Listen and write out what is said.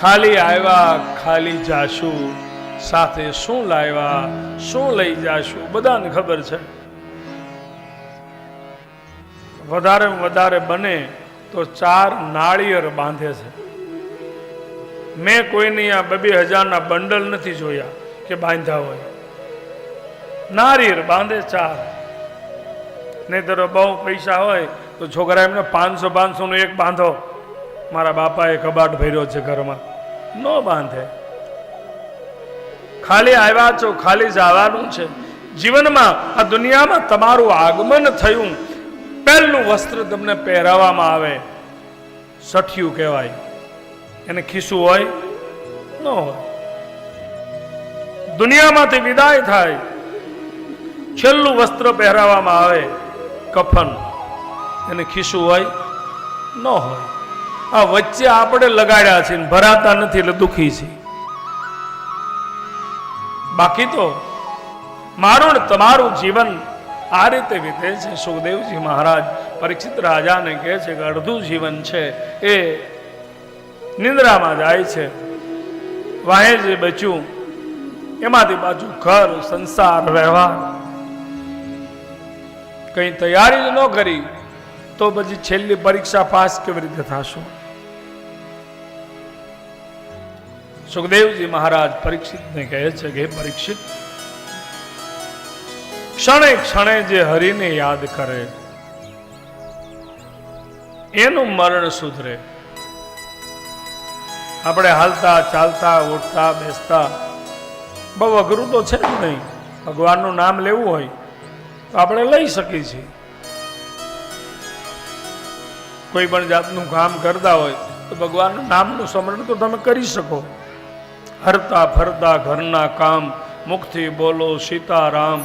ખાલી આવ્યા, ખાલી જાશું, સાથે શું લાવ્યા, શું લઈ જાશું, બધાને ખબર છે. વધારે વધારે બને તો ચાર નાળિયેર બાંધે છે. મેં કોઈની આ બબે હજારના બંડલ નથી જોયા કે બાંધ્યા હોય. નારિયેર બાંધે ચાર. નહીં તો બહુ પૈસા હોય તો છોકરા એમને પાંચસો પાંચસો નું એક બાંધો. મારા બાપાએ કબાટ ભર્યો છે ઘરમાં. ન બાંધે. ખાલી આવ્યા છો, ખાલી જવાનું છે. જીવનમાં આ દુનિયામાં તમારું આગમન થયું. પહેલું વસ્ત્ર તમને પહેરાવવામાં આવે. સઠિયું કહેવાય. એને ખીસું હોય, ન હોય. દુનિયામાંથી વિદાય થાય. છેલ્લું વસ્ત્ર પહેરાવવામાં આવે. કફન. એને ખીસું હોય, ન હોય. આ વચ્ચે આપણે લગાડ્યા છે ભરાતા નથી એટલે દુખી છે. બાકી તો મારું ને તમારું જીવન આ રીતે વીતે છે. સુખદેવજી મહારાજ પરીક્ષિત રાજાને કહે છે કે અડધું જીવન છે એ નિંદ્રામાં જાય છે. વાહે જે બચ્યું, એમાંથી પાછું ઘર, સંસાર, વ્યવહાર કઈ તૈયારી જ ન કરી, તો પછી છેલ્લી પરીક્ષા પાસ કેવી રીતે થશો? સુખદેવજી મહારાજ પરીક્ષિતને કહે છે કે પરીક્ષિત, ક્ષણે ક્ષણે જે હરિને યાદ કરે, એનું મરણ સુધરે. આપણે હાલતા, ચાલતા, ઉઠતા, બેસતા, બહુ અઘરું તો છે જ નહીં. ભગવાનનું નામ લેવું હોય તો આપણે લઈ શકીએ છીએ. કોઈ પણ જાતનું કામ કરતા હોય તો ભગવાનનું નામનું સ્મરણ તો તમે કરી શકો. હરતા ફરતા ઘરના કામ મુખથી બોલો સીતારામ.